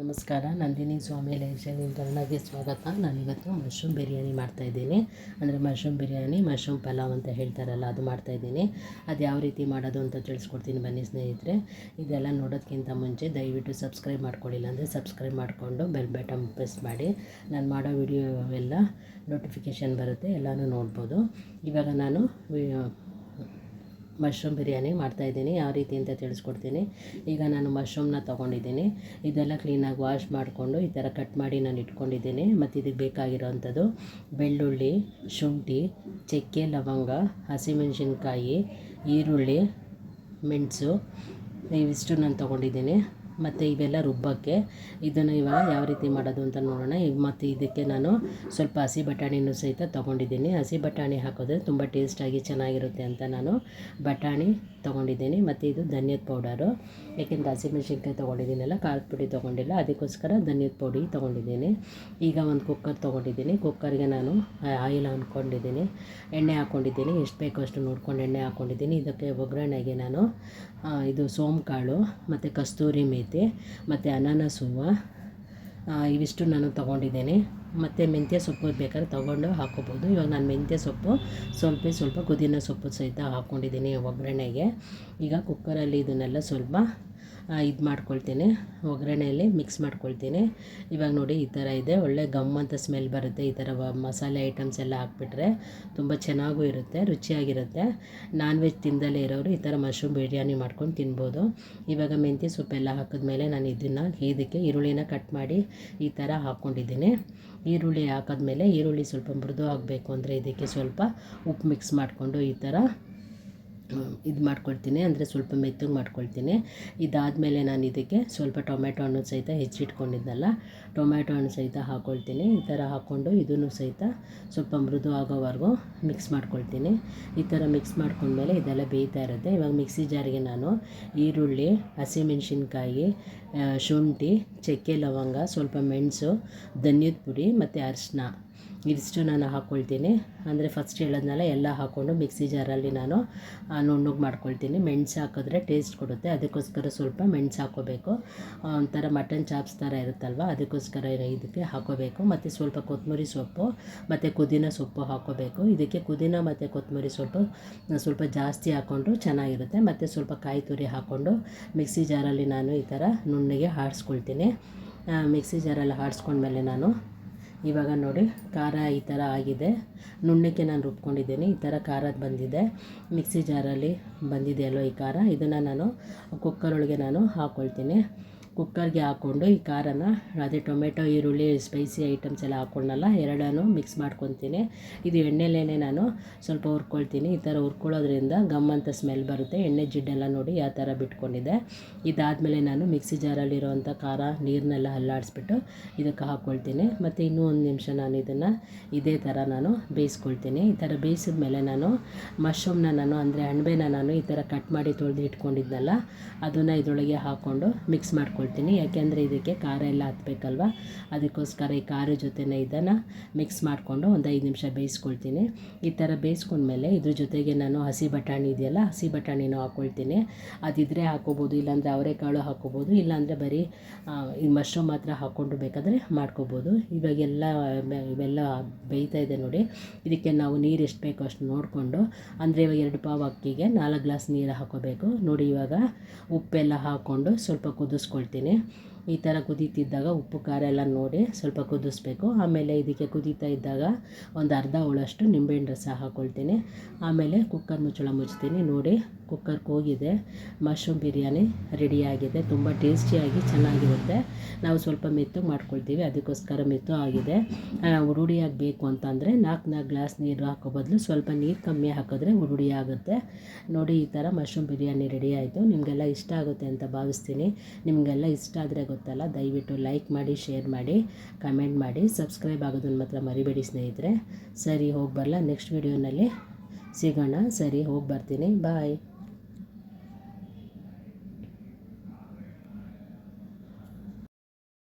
ನಮಸ್ಕಾರ, ನಂದಿನಿ ಸ್ವಾಮಿ ಲೈಫ್ಸ್ಟೈಲ್ ಇಂಟರ್ನಾಗೆ ಸ್ವಾಗತ. ನಾನಿವತ್ತು ಮಶ್ರೂಮ್ ಬಿರಿಯಾನಿ ಮಾಡ್ತಾಯಿದ್ದೀನಿ ಅಂದರೆ ಮಶ್ರೂಮ್ ಬಿರಿಯಾನಿ, ಮಶ್ರೂಮ್ ಪಲಾವ್ ಅಂತ ಹೇಳ್ತಾರಲ್ಲ, ಅದು ಮಾಡ್ತಾಯಿದ್ದೀನಿ ಅದು ಯಾವ ರೀತಿ ಮಾಡೋದು ಅಂತ ತಿಳಿಸ್ಕೊಡ್ತೀನಿ ಬನ್ನಿ ಸ್ನೇಹಿತರೆ. ಇದೆಲ್ಲ ನೋಡೋದಕ್ಕಿಂತ ಮುಂಚೆ ದಯವಿಟ್ಟು ಸಬ್ಸ್ಕ್ರೈಬ್ ಮಾಡ್ಕೊಳ್ಳಿಲ್ಲ ಅಂದರೆ ಸಬ್ಸ್ಕ್ರೈಬ್ ಮಾಡಿಕೊಂಡು ಬೆಲ್ ಬಟನ್ ಪ್ರೆಸ್ ಮಾಡಿ. ನಾನು ಮಾಡೋ ವಿಡಿಯೋ ಎಲ್ಲ ನೋಟಿಫಿಕೇಷನ್ ಬರುತ್ತೆ, ಎಲ್ಲನೂ ನೋಡ್ಬೋದು. ಇವಾಗ ನಾನು ಮಶ್ರೂಮ್ ಬಿರಿಯಾನಿ ಮಾಡ್ತಾಯಿದ್ದೀನಿ ಯಾವ ರೀತಿ ಅಂತ ತಿಳಿಸ್ಕೊಡ್ತೀನಿ. ಈಗ ನಾನು ಮಶ್ರೂಮ್ನ ತೊಗೊಂಡಿದ್ದೀನಿ. ಇದೆಲ್ಲ ಕ್ಲೀನಾಗಿ ವಾಶ್ ಮಾಡಿಕೊಂಡು ಈ ಥರ ಕಟ್ ಮಾಡಿ ನಾನು ಇಟ್ಕೊಂಡಿದ್ದೀನಿ. ಮತ್ತು ಇದಕ್ಕೆ ಬೇಕಾಗಿರೋವಂಥದ್ದು ಬೆಳ್ಳುಳ್ಳಿ, ಶುಂಠಿ, ಚಕ್ಕೆ, ಲವಂಗ, ಹಸಿಮೆಣಸಿನ್ಕಾಯಿ, ಈರುಳ್ಳಿ, ಮೆಣಸು, ಇವಿಷ್ಟು ನಾನು ತೊಗೊಂಡಿದ್ದೀನಿ. ಮತ್ತು ಇವೆಲ್ಲ ರುಬ್ಬಕ್ಕೆ ಇದನ್ನು ಇವಾಗ ಯಾವ ರೀತಿ ಮಾಡೋದು ಅಂತ ನೋಡೋಣ. ಮತ್ತು ಇದಕ್ಕೆ ನಾನು ಸ್ವಲ್ಪ ಹಸಿ ಬಟಾಣಿನೂ ಸಹಿತ ತೊಗೊಂಡಿದ್ದೀನಿ. ಹಸಿ ಬಟಾಣಿ ಹಾಕೋದ್ರೆ ತುಂಬ ಟೇಸ್ಟಾಗಿ ಚೆನ್ನಾಗಿರುತ್ತೆ ಅಂತ ನಾನು ಬಟಾಣಿ ತೊಗೊಂಡಿದ್ದೀನಿ. ಮತ್ತು ಇದು ಧನ್ಯದ ಪೌಡರು. ಏಕೆಂದರೆ ಹಸಿಮೆಣ್ಸಿನ್ಕಾಯಿ ತೊಗೊಂಡಿದ್ದೀನಲ್ಲ, ಖಾರದ ಪುಡಿ ತೊಗೊಂಡಿಲ್ಲ, ಅದಕ್ಕೋಸ್ಕರ ಧನ್ಯದ ಪುಡಿ ತೊಗೊಂಡಿದ್ದೀನಿ. ಈಗ ಒಂದು ಕುಕ್ಕರ್ ತೊಗೊಂಡಿದ್ದೀನಿ. ಕುಕ್ಕರ್ಗೆ ನಾನು ಆಯಿಲ್ ಹಾಕೊಂಡಿದ್ದೀನಿ ಎಣ್ಣೆ ಹಾಕ್ಕೊಂಡಿದ್ದೀನಿ ಎಷ್ಟು ಬೇಕೋ ಅಷ್ಟು ನೋಡ್ಕೊಂಡು ಎಣ್ಣೆ ಹಾಕ್ಕೊಂಡಿದ್ದೀನಿ ಇದಕ್ಕೆ ಒಗ್ಗರಣೆಗೆ ನಾನು ಇದು ಇದು ಕಾಳು ಮತ್ತು ಕಸ್ತೂರಿ ಮೇಥಿ ಮತ್ತು ಅನಾನಸ್ ಹೂವು ಇವಿಷ್ಟು ನಾನು ತೊಗೊಂಡಿದ್ದೇನೆ. ಮತ್ತು ಮೆಂತ್ಯ ಸೊಪ್ಪು ಬೇಕಾದ್ರೆ ತೊಗೊಂಡು ಹಾಕೋಬೋದು ಇವಾಗ ನಾನು ಮೆಂತ್ಯ ಸೊಪ್ಪು, ಸ್ವಲ್ಪ ಸ್ವಲ್ಪ ಪುದೀನ ಸೊಪ್ಪು ಸಹಿತ ಹಾಕ್ಕೊಂಡಿದ್ದೀನಿ ಒಗ್ಗರಣೆಗೆ. ಈಗ ಕುಕ್ಕರಲ್ಲಿ ಇದನ್ನೆಲ್ಲ ಸ್ವಲ್ಪ ಇದು ಮಾಡ್ಕೊಳ್ತೀನಿ. ಒಗ್ಗರಣೆಯಲ್ಲಿ ಮಿಕ್ಸ್ ಮಾಡ್ಕೊಳ್ತೀನಿ. ಇವಾಗ ನೋಡಿ ಈ ಥರ ಇದೆ. ಒಳ್ಳೆ ಗಮ್ ಅಂತ ಸ್ಮೆಲ್ ಬರುತ್ತೆ ಈ ಥರ ಮಸಾಲೆ ಐಟಮ್ಸ್ ಎಲ್ಲ ಹಾಕ್ಬಿಟ್ರೆ. ತುಂಬ ಚೆನ್ನಾಗೂ ಇರುತ್ತೆ, ರುಚಿಯಾಗಿರುತ್ತೆ. ನಾನ್ ವೆಜ್ ತಿಂದಲೇ ಇರೋರು ಈ ಥರ ಮಶ್ರೂಮ್ ಬಿರಿಯಾನಿ ಮಾಡ್ಕೊಂಡು ತಿನ್ಬೋದು. ಇವಾಗ ಮೆಂತ್ಯ ಸೊಪ್ಪೆಲ್ಲ ಹಾಕಿದ್ಮೇಲೆ ನಾನು ಇದನ್ನು ಇದಕ್ಕೆ ಈರುಳ್ಳಿನ ಕಟ್ ಮಾಡಿ ಈ ಥರ ಹಾಕ್ಕೊಂಡಿದ್ದೀನಿ ಈರುಳ್ಳಿ ಹಾಕಿದ್ಮೇಲೆ ಈರುಳ್ಳಿ ಸ್ವಲ್ಪ ಮೃದು ಆಗಬೇಕು ಅಂದರೆ ಇದಕ್ಕೆ ಸ್ವಲ್ಪ ಉಪ್ಪು ಮಿಕ್ಸ್ ಮಾಡಿಕೊಂಡು ಈ ಥರ ಇದು ಮಾಡ್ಕೊಳ್ತೀನಿ, ಅಂದರೆ ಸ್ವಲ್ಪ ಮೆತ್ತಗೆ ಮಾಡ್ಕೊಳ್ತೀನಿ. ಇದಾದಮೇಲೆ ನಾನು ಇದಕ್ಕೆ ಸ್ವಲ್ಪ ಟೊಮೆಟೊ ಹಣ್ಣು ಸಹಿತ ಹೆಚ್ಚಿಟ್ಕೊಂಡಿದ್ದೆನಲ್ಲ ಟೊಮೆಟೊ ಹಣ್ಣು ಸಹಿತ ಹಾಕ್ಕೊಳ್ತೀನಿ ಈ ಥರ ಹಾಕ್ಕೊಂಡು ಇದನ್ನು ಸಹಿತ ಸ್ವಲ್ಪ ಮೃದು ಆಗೋವರೆಗೂ ಮಿಕ್ಸ್ ಮಾಡ್ಕೊಳ್ತೀನಿ. ಈ ಥರ ಮಿಕ್ಸ್ ಮಾಡ್ಕೊಂಡ್ಮೇಲೆ ಇದೆಲ್ಲ ಬೇಯ್ತಾ ಇರುತ್ತೆ. ಇವಾಗ ಮಿಕ್ಸಿ ಜಾರಿಗೆ ನಾನು ಈರುಳ್ಳಿ, ಹಸಿಮೆಣಸಿನ್ಕಾಯಿ ಶುಂಠಿ, ಚಕ್ಕೆ ಲವಂಗ, ಸ್ವಲ್ಪ ಮೆಣಸು, ಧನ್ಯದ ಪುಡಿ ಮತ್ತು ಅರಿಶಿನ. ಇದಿಷ್ಟು ನಾನು ಹಾಕ್ಕೊಳ್ತೀನಿ ಅಂದರೆ ಫಸ್ಟ್ ಹೇಳೋದ್ನೆಲ್ಲ ಎಲ್ಲ ಹಾಕ್ಕೊಂಡು ಮಿಕ್ಸಿ ಜಾರಲ್ಲಿ ನಾನು ನುಣ್ಣಗೆ ಮಾಡ್ಕೊಳ್ತೀನಿ. ಮೆಣ್ಸು ಹಾಕಿದ್ರೆ ಟೇಸ್ಟ್ ಕೊಡುತ್ತೆ. ಅದಕ್ಕೋಸ್ಕರ ಸ್ವಲ್ಪ ಮೆಣ್ಸು ಹಾಕ್ಕೋಬೇಕು ಆ, ಒಂಥರ ಮಟನ್ ಚಾಪ್ಸ್ ಥರ ಇರುತ್ತಲ್ವ ಅದಕ್ಕೋಸ್ಕರ ಇದಕ್ಕೆ ಹಾಕ್ಕೋಬೇಕು ಮತ್ತು ಸ್ವಲ್ಪ ಕೊತ್ತಂಬರಿ ಸೊಪ್ಪು ಮತ್ತು ಪುದೀನ ಸೊಪ್ಪು ಹಾಕೋಬೇಕು. ಇದಕ್ಕೆ ಪುದೀನ ಮತ್ತು ಕೊತ್ತಂಬರಿ ಸೊಪ್ಪು ಸ್ವಲ್ಪ ಜಾಸ್ತಿ ಹಾಕ್ಕೊಂಡು ಚೆನ್ನಾಗಿರುತ್ತೆ. ಮತ್ತು ಸ್ವಲ್ಪ ಕಾಯಿ ತುರಿ ಹಾಕ್ಕೊಂಡು ಮಿಕ್ಸಿ ಜಾರಲ್ಲಿ ನಾನು ಈ ಥರ ನುಣ್ಣಗೆ ಆಡಿಸ್ಕೊಳ್ತೀನಿ ಮಿಕ್ಸಿ ಜಾರಲ್ಲಿ ಆಡಿಸ್ಕೊಂಡ್ಮೇಲೆ ನಾನು ಇವಾಗ ನೋಡಿ, ಖಾರ ಈ ಥರ ಆಗಿದೆ. ನುಣ್ಣಕ್ಕೆ ನಾನು ರುಬ್ಕೊಂಡಿದ್ದೀನಿ. ಈ ಥರ ಖಾರದ್ದು ಬಂದಿದೆ. ಮಿಕ್ಸಿ ಜಾರಲ್ಲಿ ಬಂದಿದೆಯಲ್ಲೋ ಈ ಖಾರ? ಇದನ್ನು ನಾನು ಕುಕ್ಕರ್ ಒಳಗೆ ನಾನು ಹಾಕ್ಕೊಳ್ತೀನಿ ಕುಕ್ಕರ್ಗೆ ಹಾಕ್ಕೊಂಡು ಈ ಖಾರನ, ಅದೇ ಟೊಮೆಟೊ, ಈರುಳ್ಳಿ ಸ್ಪೈಸಿ ಐಟಮ್ಸ್ ಎಲ್ಲ ಹಾಕ್ಕೊಂಡಲ್ಲ ಎರಡನ್ನು ಮಿಕ್ಸ್ ಮಾಡ್ಕೊತೀನಿ. ಇದು ಎಣ್ಣೆಲೇನೆ ನಾನು ಸ್ವಲ್ಪ ಹುರ್ಕೊಳ್ತೀನಿ. ಈ ಥರ ಹುರ್ಕೊಳ್ಳೋದ್ರಿಂದ ಗಮ್ ಅಂತ ಸ್ಮೆಲ್ ಬರುತ್ತೆ. ಎಣ್ಣೆ ಜಿಡ್ಡೆಲ್ಲ ನೋಡಿ ಯಾವ ಥರ ಬಿಟ್ಕೊಂಡಿದೆ ಇದಾದಮೇಲೆ ನಾನು ಮಿಕ್ಸಿ ಜಾರಲ್ಲಿರೋವಂಥ ಖಾರ ನೀರನ್ನೆಲ್ಲ ಅಲ್ಲಾಡಿಸ್ಬಿಟ್ಟು ಇದಕ್ಕೆ ಹಾಕ್ಕೊಳ್ತೀನಿ ಮತ್ತು ಇನ್ನೂ ಒಂದು ನಿಮಿಷ ನಾನು ಇದನ್ನು ಇದೇ ಥರ ನಾನು ಬೇಯಿಸ್ಕೊಳ್ತೀನಿ. ಈ ಥರ ಬೇಯಿಸಿದ ಮೇಲೆ ನಾನು ಮಶ್ರೂಮ್ನ ನಾನು, ಅಂದರೆ ಅಣಬೆನ ನಾನು ಈ ಥರ ಕಟ್ ಮಾಡಿ ತೊಳೆದು ಇಟ್ಕೊಂಡಿದ್ನಲ್ಲ, ಅದನ್ನು ಇದರೊಳಗೆ ಹಾಕ್ಕೊಂಡು ಮಿಕ್ಸ್ ಮಾಡ್ಕೊಳ್ತೀನಿ. ಯಾಕೆಂದರೆ ಇದಕ್ಕೆ ಖಾರ ಎಲ್ಲ ಹತ್ಬೇಕಲ್ವ? ಅದಕ್ಕೋಸ್ಕರ ಈ ಖಾರ ಜೊತೆನೇ ಇದನ್ನು ಮಿಕ್ಸ್ ಮಾಡಿಕೊಂಡು ಒಂದು ಐದು ನಿಮಿಷ ಬೇಯಿಸ್ಕೊಳ್ತೀನಿ. ಈ ಥರ ಬೇಯಿಸ್ಕೊಂಡ್ಮೇಲೆ ಇದ್ರ ಜೊತೆಗೆ ನಾನು ಹಸಿ ಬಟಾಣಿ ಇದೆಯಲ್ಲ, ಹಸಿ ಬಟಾಣಿನೂ ಹಾಕ್ಕೊಳ್ತೀನಿ ಅದಿದ್ದರೆ ಹಾಕ್ಕೋಬೋದು ಇಲ್ಲಾಂದರೆ ಅವರೆಕಾಳು ಹಾಕ್ಕೋಬೋದು ಇಲ್ಲಾಂದರೆ ಬರೀ ಈ ಮಶ್ರೂಮ್ ಮಾತ್ರ ಹಾಕ್ಕೊಂಡು ಬೇಕಾದರೆ ಮಾಡ್ಕೋಬೋದು. ಇವಾಗೆಲ್ಲ ಇವೆಲ್ಲ ಬೇಯ್ತಾ ಇದೆ ನೋಡಿ. ಇದಕ್ಕೆ ನಾವು ನೀರು ಎಷ್ಟು ಬೇಕೋ ಅಷ್ಟು ನೋಡಿಕೊಂಡು, ಅಂದರೆ ಇವಾಗ ಎರಡು ಪಾವು ಅಕ್ಕಿಗೆ ನಾಲ್ಕು ಗ್ಲಾಸ್ ನೀರು ಹಾಕೋಬೇಕು. ನೋಡಿ ಇವಾಗ ಉಪ್ಪೆಲ್ಲ ಹಾಕ್ಕೊಂಡು ಸ್ವಲ್ಪ ಕುದಿಸ್ಕೊಳ್ತೀನಿ. ಮಾಡ್ತೀನಿ ಈ ಥರ ಕುದೀತಿದ್ದಾಗ ಉಪ್ಪು, ಖಾರ ಎಲ್ಲ ನೋಡಿ ಸ್ವಲ್ಪ ಕುದಿಸ್ಬೇಕು. ಆಮೇಲೆ ಇದಕ್ಕೆ ಕುದೀತಾ ಇದ್ದಾಗ ಒಂದು ಅರ್ಧ ಹೋಳಷ್ಟು ನಿಂಬೆಹಣ್ಣು ರಸ ಹಾಕ್ಕೊಳ್ತೀನಿ ಆಮೇಲೆ ಕುಕ್ಕರ್ ಮುಚ್ಚಳ ಮುಚ್ತೀನಿ ನೋಡಿ, ಕುಕ್ಕರ್ ಹೋಗಿದೆ ಮಶ್ರೂಮ್ ಬಿರಿಯಾನಿ ರೆಡಿಯಾಗಿದೆ ತುಂಬ ಟೇಸ್ಟಿಯಾಗಿ ಚೆನ್ನಾಗಿರುತ್ತೆ. ನಾವು ಸ್ವಲ್ಪ ಮೆತ್ತು ಮಾಡ್ಕೊಳ್ತೀವಿ. ಅದಕ್ಕೋಸ್ಕರ ಮೆತ್ತು ಆಗಿದೆ. ಬೇಕು ಅಂತಂದರೆ ನಾಲ್ಕು ನಾಲ್ಕು ಗ್ಲಾಸ್ ನೀರು ಹಾಕೋ ಬದಲು ಸ್ವಲ್ಪ ನೀರು ಕಮ್ಮಿ ಹಾಕಿದ್ರೆ ಉರುಡಿ ಆಗುತ್ತೆ ನೋಡಿ, ಈ ಥರ ಮಶ್ರೂಮ್ ಬಿರಿಯಾನಿ ರೆಡಿ ಆಯಿತು. ನಿಮಗೆಲ್ಲ ಇಷ್ಟ ಆಗುತ್ತೆ ಅಂತ ಭಾವಿಸ್ತೀನಿ. ನಿಮಗೆಲ್ಲ ಇಷ್ಟ ಆದರೆ ಗೊತ್ತಲ್ಲ ದಯವಿಟ್ಟು ಲೈಕ್ ಮಾಡಿ ಶೇರ್ ಮಾಡಿ ಕಮೆಂಟ್ ಮಾಡಿ ಸಬ್ಸ್ಕ್ರೈಬ್ ಆಗೋದನ್ನ ಮಾತ್ರ ಮರಿಬೇಡಿ ಸ್ನೇಹಿತರೆ. ಸರಿ, ಹೋಗಿ ಬರಲ್ಲ ನೆಕ್ಸ್ಟ್ ವೀಡಿಯೋನಲ್ಲಿ ಸಿಗೋಣ. ಸರಿ, ಹೋಗಿ ಬರ್ತೀನಿ. ಬಾಯ್